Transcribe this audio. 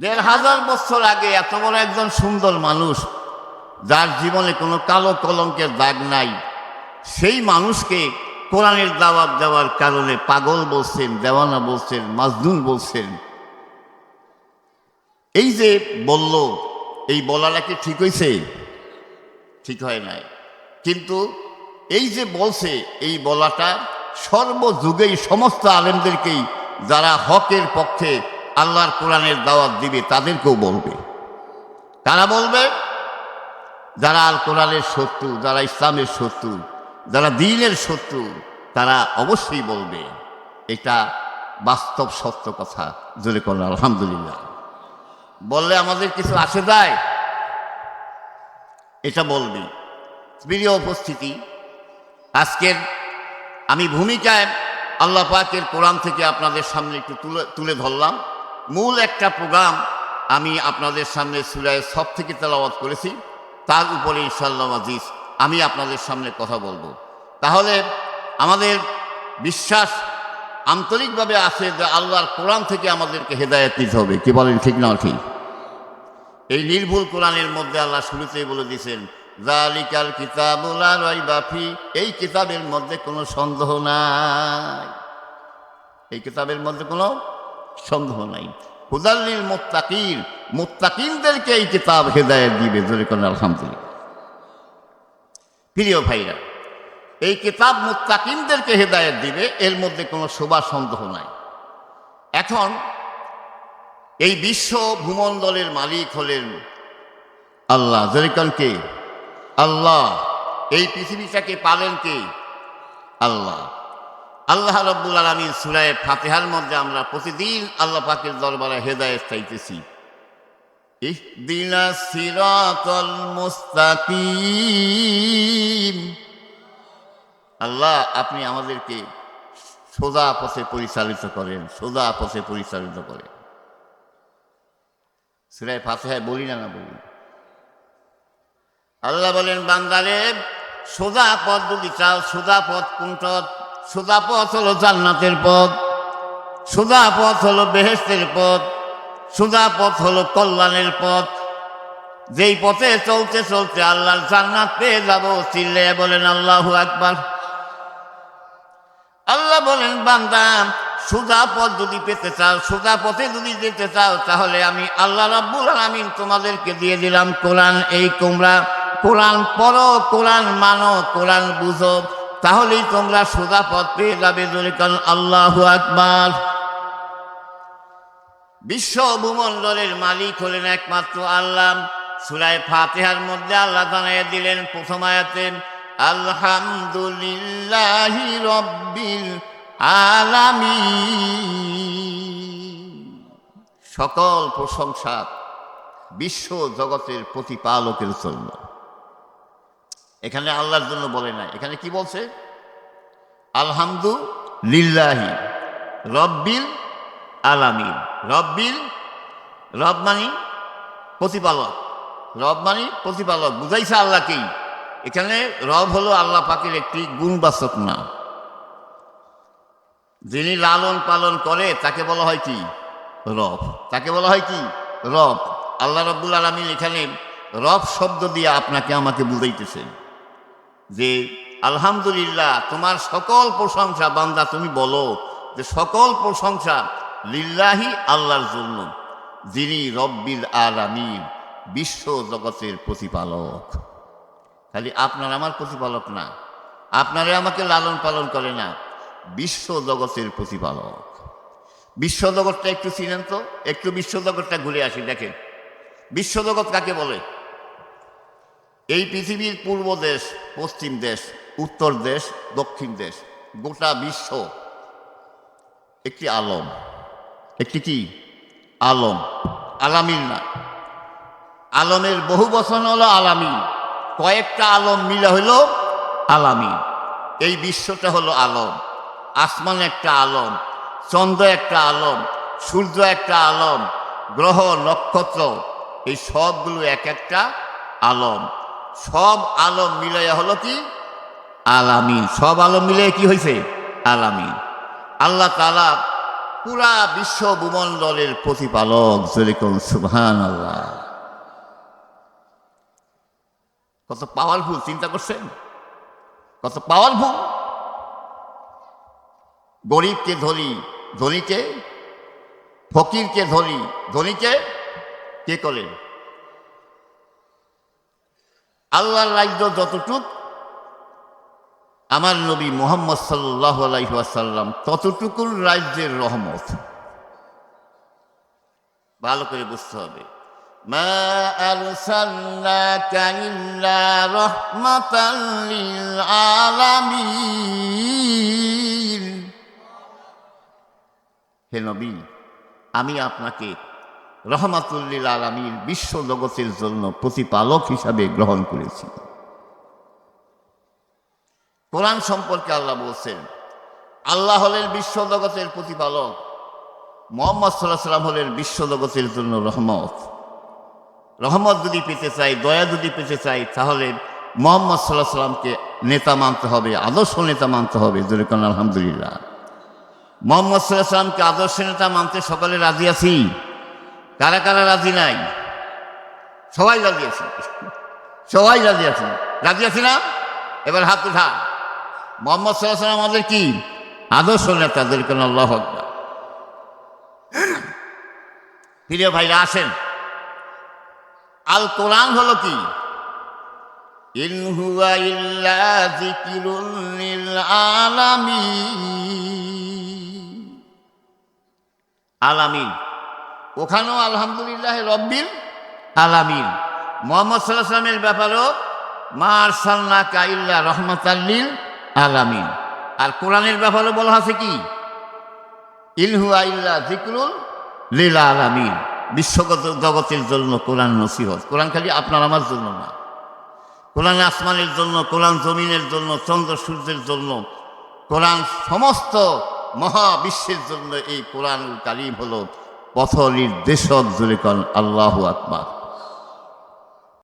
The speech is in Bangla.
দেড় হাজার বছর আগে এত বড় একজন সুন্দর মানুষ, যার জীবনে কোনো কালো কলঙ্কের দাগ নাই, সেই মানুষকে কোরআনের দাওয়াত দেওয়ার কারণে পাগল বলছেন, দেওয়ানা বলছেন, মাজনুন বলছেন। এই যে বলল, এই বলাটা কি ঠিক হয়েছে? ঠিক হয় নাই। কিন্তু এই যে বলছে, এই বলাটা সর্বযুগেই সমস্ত আলেমদেরকেই, যারা হকের পক্ষে আল্লাহর কোরআনের দাওয়াত দিবে, তাদেরকেও বলবে। তারা বলবে? যারা আল কোরআনের শত্রু, যারা ইসলামের শত্রু, যারা দিনের শত্রু, তারা অবশ্যই বলবে, এটা বাস্তব সত্য কথা। জোরে করল আলহামদুলিল্লাহ। বললে আমাদের কিছু আসে যায়? এটা বলবি। প্রিয় উপস্থিতি, আজকের আমি ভূমিকায় আল্লাহ পাকের কোরআন থেকে আপনাদের সামনে একটু তুলে তুলে ধরলাম। মূল একটা প্রোগ্রাম আমি আপনাদের সামনে সুরায় সব থেকে তেলাওয়াত করেছি। তার উপরে ইনশাল্লাহ আজিজ, আমি আপনাদের সামনে কথা বলব। তাহলে আমাদের বিশ্বাস আন্তরিকভাবে আছে যে আল্লাহর কোরআন থেকে আমাদেরকে হেদায়ত দিতে হবে। কি বলেন ঠিক না ঠিক? এই নির্ভুল কোরআনের মধ্যে আল্লাহ শুরুতেই বলে দিয়েছেন জালিকাল কিতাবুলা রয় বাফি এই কিতাবের মধ্যে কোনো সন্দেহ নাই। এই কিতাবের মধ্যে কোনো সন্দেহ নাই। হুদাল্লিল মোত্তাকির মোত্তাকিনদেরকে এই কিতাব হেদায়ত দিবে, জোরে আলহামদুলিল্লাহ। প্রিয় ভাইরা, এই কিতাব মুত্তাকিনদেরকে হেদায়ত দিবে, এর মধ্যে কোনো শোভা সন্দেহ নাই। এখন এই বিশ্ব ভূমণ্ডলের মালিক হলেন আল্লাহ। যেরকম কে? আল্লাহ। এই পৃথিবীটাকে পালেন কে? আল্লাহ। আল্লাহ রব্বুল আলমী সুরায় ফাতেহার মধ্যে আমরা প্রতিদিন আল্লাহ পাকের দরবারে হেদায়ত চাইতেছি। ইহদিনা সিরাতাল মুস্তাকিম। আল্লাহ, আপনি আমাদেরকে সোজা পথে পরিচালিত করেন, সোজা পথে পরিচালিত করেন। সুরায় ফাতেহায় বলি না না বলি। আল্লাহ বলেন, বান্দারে, সোজা পথ যদি চাও, সোজা পথ কোনটা? সোজা পথ হলো জান্নাতের পথ সোজা পথ হলো বেহেস্তের পথ সোজা পথ হলো কল্যাণের পথ। যেই পথে চলতে চলতে আল্লাহর জান্নাত পেয়ে যাব চিল্লে বলেন আল্লাহু আকবার। আল্লাহ বলেন, বান্দা সোজা পথ যদি পেতে চাও সোজা পথে যদি যেতে চাও, তাহলে আমি আল্লাহ রাব্বুল আলামিন তোমাদেরকে দিয়ে দিলাম কোরআন এই তোমরা কোরআন পড়ো, কোরআন মানো, কোরআন বুঝো। তাহলেই তোমরা সোজা পথ পেয়ে যাবে কারণ আল্লাহু আকবার। বিশ্ব ভূমণ্ডলের মালিক হলেন একমাত্র আল্লাহ। সুরায় ফাতেহার মধ্যে আল্লাহ জানাইয়া দিলেন, প্রথম আয়াতে, আলহামদুলিল্লাহি রব্বিল আলামিন। সকল প্রশংসা বিশ্ব জগতের প্রতিপালকের জন্য। এখানে আল্লাহর জন্য বলে না এখানে কি বলছে? আলহামদুলিল্লাহি রব্বিল আলামিন। রব্বিল, রব মানি প্রতিপালক। রব মানি প্রতিপালক। বুঝাইছে আল্লাহকেই। এখানে রব হলো আল্লাহ পাকের একটি গুণবাচক নাম। যিনি লালন পালন করে, তাকে বলা হয় কি? রব। তাকে বলা হয় কি? রব। আল্লাহ রব্বুল আলমিন এখানে রব শব্দ দিয়ে আপনাকে আমাকে বুঝাইতেছেন যে, আলহামদুলিল্লাহ, তোমার সকল প্রশংসা, বান্দা, তুমি বলো যে সকল প্রশংসা লিল্লাহি আল্লাহর জন্য, যিনি রব্বিল আলামিন, বিশ্ব জগতের প্রতিপালক। খালি আপনার আমার প্রতিপালক না, আপনারে আমাকে লালন পালন করে না, বিশ্ব জগতের প্রতিপালক। বিশ্ব জগৎটা একটু চিনেন তো, একটু বিশ্ব জগৎটা ঘুরে আসি, দেখেন। বিশ্ব জগৎ কাকে বলে? এই পৃথিবীর পূর্ব দেশ, পশ্চিম দেশ, উত্তর দেশ, দক্ষিণ দেশ, গোটা বিশ্ব একটি আলম। একটি কি? আলম। আলামিন না। আলমের বহু বচন হলো আলামিন। কয়েকটা আলম মিলে হলো আলামিন। এই বিশ্বটা হলো আলম। আসমান একটা আলম, চন্দ্র একটা আলম, সূর্য একটা আলম, গ্রহ, নক্ষত্র, এই সবগুলো এক একটা আলম। সব আলম মিলাইয়া হলো কি? আলামিন। সব আলম মিলে কি হয়েছে আলামিন। আল্লাহ তালা পুরা বিশ্ব ভূমণ্ডলের প্রতিপালক যেরকম সুবহান আল্লাহ কত পাওয়ারফুল চিন্তা করছেন? কত পাওয়ারফুল গরিবকে ধরি ধনীকে ফকিরকে ধরি ধনীকে কে করেন? আল্লাহর রাজ্য যতটুক, আমার নবী মোহাম্মদ সাল্লাহ আলাইসাল্লাম ততটুকুর রাজ্যের রহমত। ভালো করে বুঝতে হবে। মা হে নবী, আমি আপনাকে রহমাতুল্লিল আলমীর বিশ্ব জগতের জন্য প্রতিপালক হিসাবে গ্রহণ করেছি কোরআন সম্পর্কে আল্লাহ বলছেন, আল্লাহ হলেন বিশ্ব জগতের প্রতিপালক, মোহাম্মদ সাল্লাহ সাল্লাম হলেন বিশ্ব জগতের জন্য রহমত। রহমত যদি পেতে চাই, দয়া যদি পেতে চাই, তাহলে মোহাম্মদ সাল্লাহ সাল্লামকে নেতা মানতে হবে, আদর্শ নেতা মানতে হবে যেরকম আলহামদুলিল্লাহ। মোহাম্মদ সাল্লাহ সাল্লামকে আদর্শ নেতা মানতে সকলে রাজি আছি? কারা কারা রাজি নাই? সবাই রাজি আছে। সবাই রাজি আছে। রাজি আছে না? এবার হাত উঠা। মোহাম্মদ সাল্লাহ আমাদের কি? আদর্শ নেতা যেরকম আল্লাহ। প্রিয় ভাইরা, আসেন। আল কোরআন হলো কি? ইন হুয়া ইল্লা যিকরুল লিল আলামিন। আলামিন। ওখানেও আলহামদুলিল্লাহ রব্বিল আলামিন। মোহাম্মদ সাল্লাহ সাল্লামের ব্যাপারেও মা আরসালনা কাইল্লা রহমতাল্লিল আলামিন। আর কোরআনের ব্যাপারে বলা আছে কি? ইলহু আইল্লা জিকরুল লীলা আলামিন। বিশ্বগত জগতের জন্য কোরআন নসিহত। কোরআন খালি আপনার আমার জন্য না। কোরআন আসমানের জন্য, কোরআন জমিনের জন্য, চন্দ্র সূর্যের জন্য, কোরআন সমস্ত মহাবিশ্বের জন্য এই কোরআন কারিম হল পথ নির্দেশক জুড়ে কন আল্লাহ আকবার।